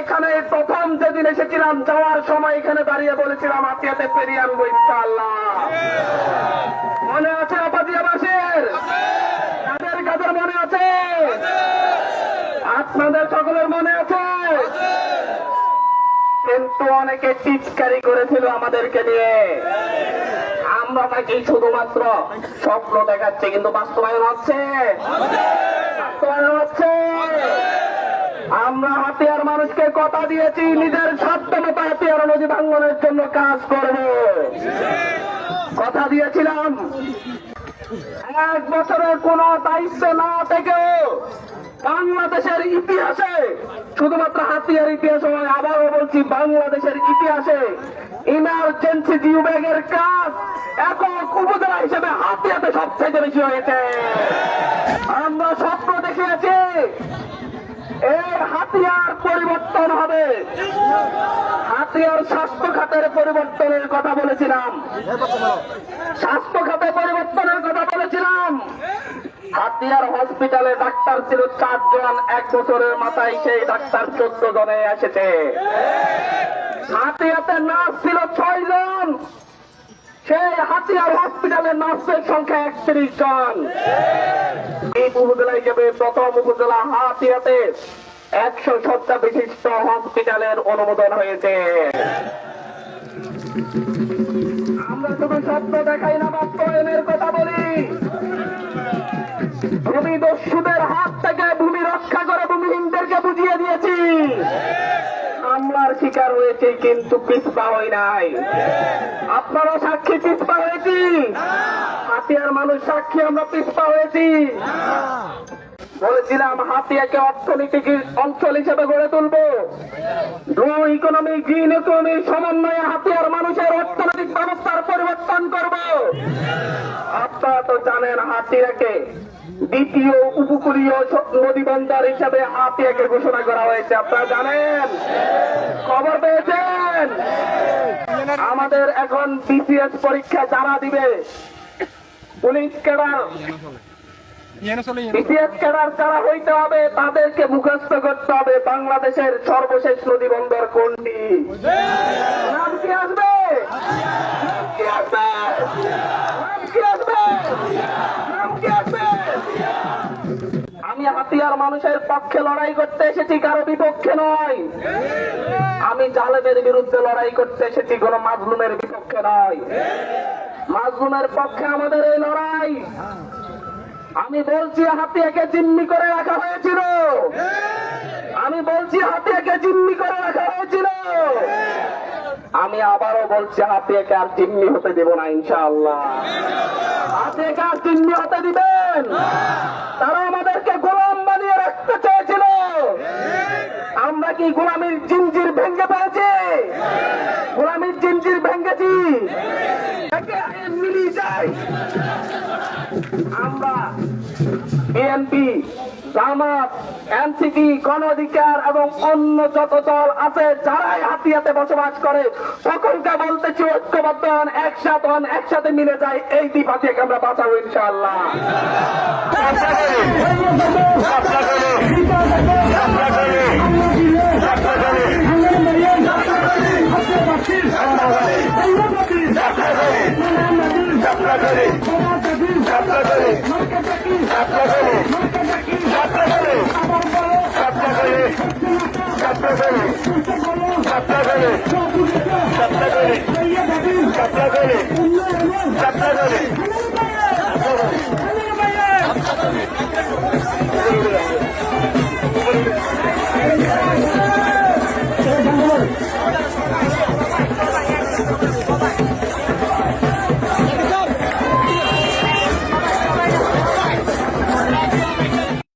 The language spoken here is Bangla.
এখানে প্রথম যেদিন এসেছিলাম, যাওয়ার সময় এখানে দাঁড়িয়ে বলেছিলাম আপিয়াতে পেরিয়ে আনব ইনশাআল্লাহ। মনে আছে আপাদিয়াবাসীর কাদের কাদের মনে আছে? আপনাদের সকলের মনে আছে? কিন্তু অনেকে চিৎকারি করেছিল আমাদেরকে নিয়ে। আমরা নাকি শুধুমাত্র স্বপ্ন দেখাচ্ছি কিন্তু বাস্তবায়ন হচ্ছে। বাস্তবায়ন হচ্ছে। আমরা হাতিয়ার মানুষকে কথা দিয়েছি নিজের সাধ্য মতো হাতিয়ার নদী ভাঙ্গনের জন্য কাজ করব। কথা দিয়েছিলাম। এক বছরের কোন দায়িত্ব না থেকেও বাংলাদেশের ইতিহাসে, শুধুমাত্র হাতিয়ার ইতিহাস নয়, আবারও বলছি বাংলাদেশের ইতিহাসে ইমার্জেন্সি জিও ব্যাগের কাজ একক উপজেলা হিসেবে হাতিয়াতে সবথেকে বেশি হয়েছে। আমরা স্বপ্ন দেখিয়েছি, এই হাতিয়ার পরিবর্তন হবে। হাতিয়ার স্বাস্থ্য খাতের পরিবর্তনের কথা বলেছিলাম। স্বাস্থ্য খাতে পরিবর্তনের কথা বলেছিলাম। হাতিয়ার হসপিটালে ডাক্তার ছিল চারজন। এক বছরের মাথায় সেই ডাক্তার চোদ্দ জনে এসেছে। হাতিয়াতে নার্স ছিল ছয় জন সেই হাতিয়ার হসপিটালে নার্সের সংখ্যা একত্রিশ জন। এই উপজেলা হিসেবে প্রথম উপজেলা হাতিয়াতে একশো শয্যা বিশিষ্ট হসপিটালের অনুমোদন হয়েছে। আমরা শুধু স্বপ্ন দেখাই না, বাস্তবায়নের কথা বলি। ভূমি দস্যুদের হাত থেকে ভূমি রক্ষা করে ভূমিহীনদেরকে বুঝিয়ে দিয়েছি। হামলার শিকার হয়েছে, কিন্তু পিসপা হয় নাই। আপনারা সাক্ষী পিসপা হয়েছি? হাতিয়ার মানুষ সাক্ষী, আমরা পিসপা হয়েছি। বলেছিলাম, হাতিয়াকে অর্থনৈতিক অঞ্চল হিসেবে গড়ে তুলবো? ব্লু ইকোনমি গ্রিন ইকোনমির সমন্বয়ে হাতিয়ার মানুষের অর্থনৈতিক ব্যবস্থার পরিবর্তন করব। আপনারা তো জানেন, হাতিয়াকে দ্বিতীয় উপকূলীয় নদী বন্দর হিসেবে হাতিয়াকে ঘোষণা করা হয়েছে। আপনারা জানেন? খবর পেয়েছেন? আমাদের এখন বিসিএস পরীক্ষা যারা দিবে, পুলিশ ক্যাডার যারা হইতে হবে, তাদেরকে মুখস্থ করতে হবে। বাংলাদেশের সর্বশেষ নদী বন্দর কোনটি নাম কি আসবে! আমি হাতিয়ার মানুষের পক্ষে লড়াই করতে এসেছি, কারও বিপক্ষে নয়। আমি জালেমের বিরুদ্ধে লড়াই করতে এসেছি, কোন মাজলুমের বিপক্ষে নয়। মাজলুমের পক্ষে আমাদের এই লড়াই। আমি বলছি হাতিয়াকে জিম্মি করে রাখা হয়েছিল। আমি বলছি হাতিয়াকে জিম্মি করে রাখা হয়েছিল। আমি আবারও বলছি হাতিয়াকে আর জিম্মি হতে দেব না, ইনশাআল্লাহ। হাতিয়াকে আর জিম্মি হতে দিবেন। তারা আমাদেরকে গোলাম বানিয়ে রাখতে চেয়েছিল। আমরা কি গোলামীর জিঞ্জির ভেঙে পেয়েছি গোলামীর জিঞ্জির ভেঙেছি? মিলিয়ে যায় আমরা বিএনপি জামাত, এনসিপি গণ অধিকার এবং অন্য যত দল আছে যারাই হাতিয়াতে বসবাস করে, সকলকে বলতেছি ঐক্যবদ্ধ হন, একসাথে হন, একসাথে মিলে যায় এই দ্বীপ আমরা বাঁচাবো ইনশাআল্লাহ। করে। যাত্রা করে যাত্রা করে